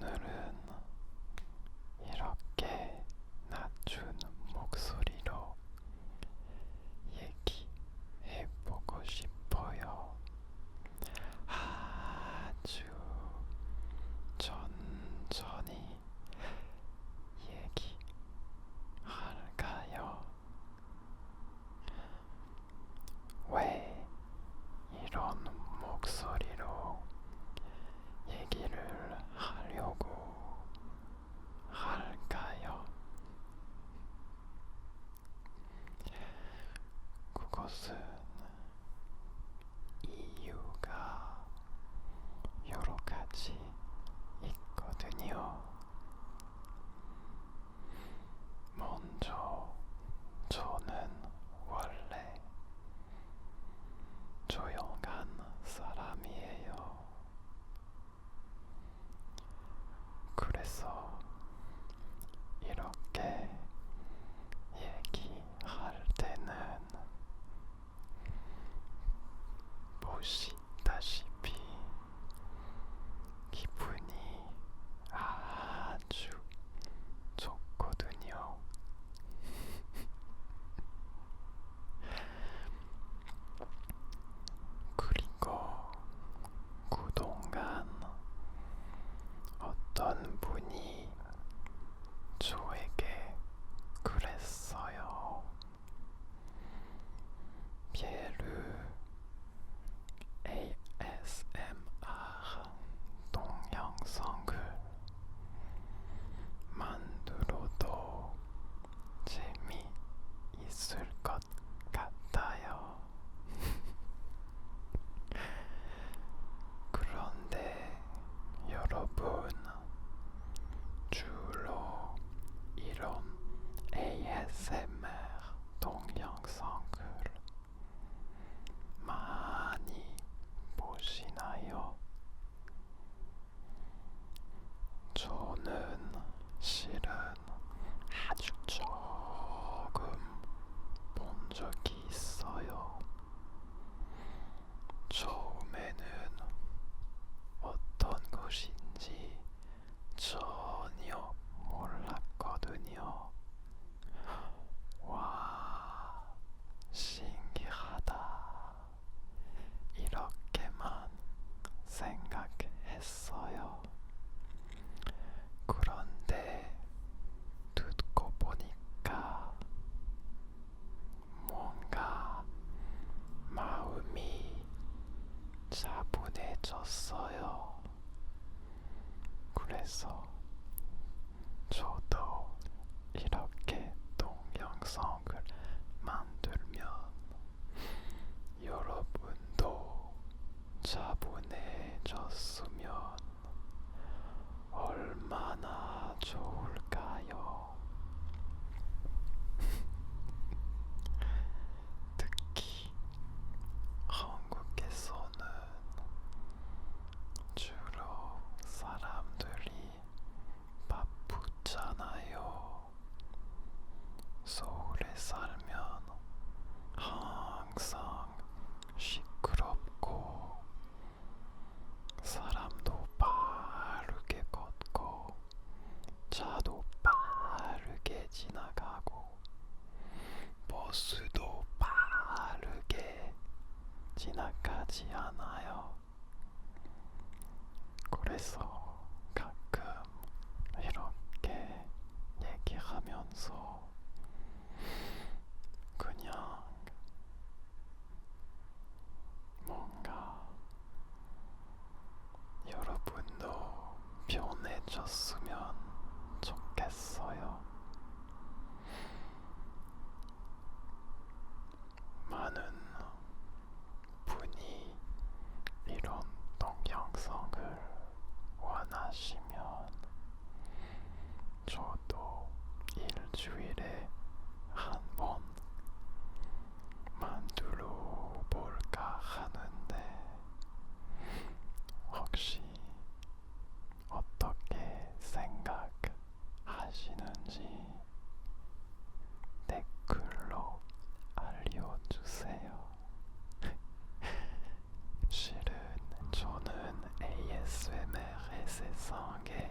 no, no, house 차분해졌어요. 그래서 버스도 빠르게 지나가지 않아요. 그래서 가끔 이렇게 얘기하면서 그냥 뭔가 여러분도 변해졌으면 좋겠어요. song.